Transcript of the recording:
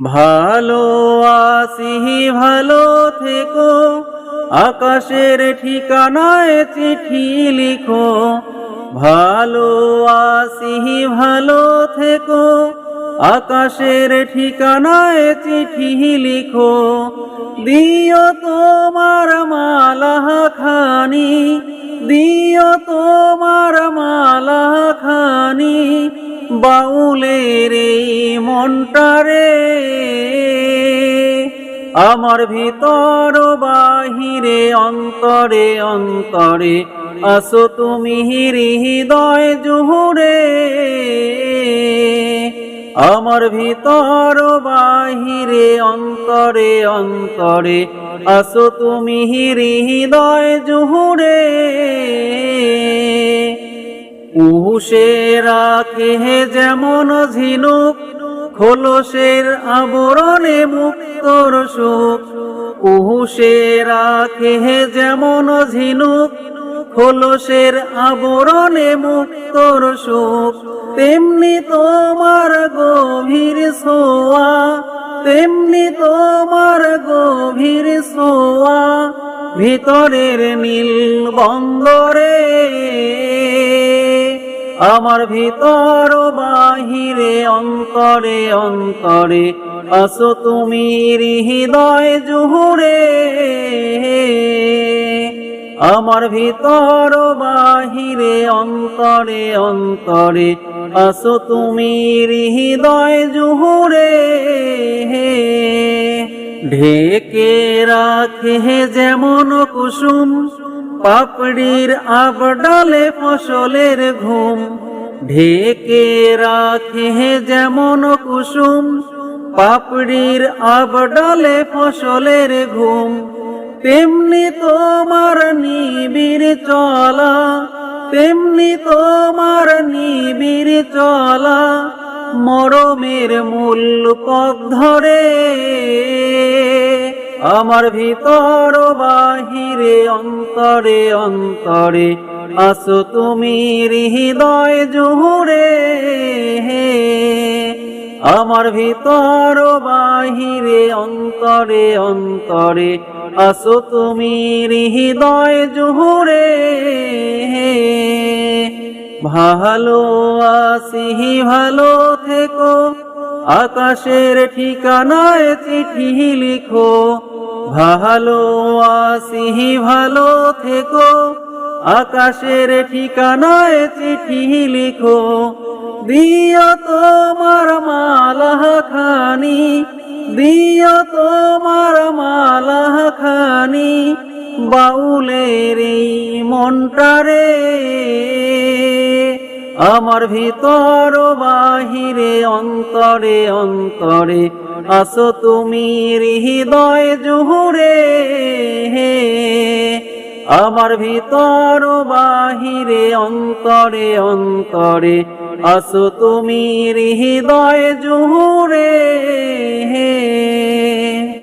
ভালো আসি ভালো থেকো। আকাশের ঠিকানায় চিঠি লিখো। ভালো আসি ভালো থেকো। আকাশের ঠিকানায় চিঠি লিখো। দিও তোমার বাউলের মনটারে আমার ভিতর বাহিরে, অন্তরে অন্তরে আসো তুমি হৃদয় জুহুরে আমার ভিতর বাহিরে, অন্তরে অন্তরে আসো তুমি হৃদয় জুহুরে উহুসে রাখে যেমন ঝিনুক, খোলসের আবরণে মুক্তর সুখ উহুসে রাখে যেমন ঝিনুক, খোলসের আবরণে মুক্তর সুখ তেমনি তোমার গভীর সোয়া তেমনি তোমার গভীর সোয়া ভিতরের নীল বন্দরে আমার ভিতর বাহিরে অন্তরে অন্তরে আসো তুমি হৃদয় জুহুরে। আমার ভিতর বাহিরে অন্তরে অন্তরে আসো তুমি হৃদয় জুহুরে। ঢেকে রাখে যেমন কুসুম পাপড়ির আবডালে ফসলের ঘুম। ঢেকে রাখে যেমন কুসুম, পাপড়ির আবডালে ফসলের ঘুম। তেমনি তোমার নিবিড় চলা, তেমনি তোমার নিবিড় চলা, মরমের মূল পথ ধরে। আমার ভিতর বাহিরে অন্তরে অন্তরে আসো তুমি হৃদয় জুহুরে আমার ভিতর বাহিরে, অন্তরে অন্তরে আসো তুমি হৃদয় জুহুরে ভালো আসি ভালো থেকো। আকাশের ঠিকানায় চিঠি লিখো। ভালো আসি ভালো থেকো। আকাশের ঠিকানায় চিঠি লিখো। দিও তোমার মালা খানি দিও তোমার মালা খানি বাউলের মনটারে আমার ভিতর বাহিরে, অন্তরে অন্তরে আসো তুমি হৃদয় জুহুরে। হে আমার ভিতর বাহিরে, অন্তরে অন্তরে আসো তুমি হৃদয় জুহুরে।